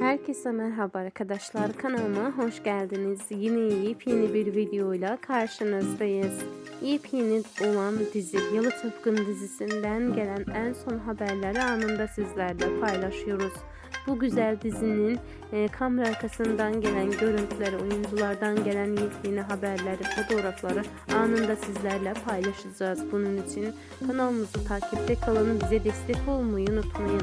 Herkese merhaba arkadaşlar kanalıma hoş geldiniz. Yine yepyeni bir videoyla karşınızdayız. Yepyeni olan dizi Yalı Tıpkın dizisinden gelen en son haberleri anında sizlerle paylaşıyoruz. Bu güzel dizinin e, kamera arkasından gelen görüntüleri, oyunculardan gelen yepyeni haberleri, fotoğrafları anında sizlerle paylaşacağız. Bunun için kanalımızı takipte kalın, bize destek olmayı unutmayın.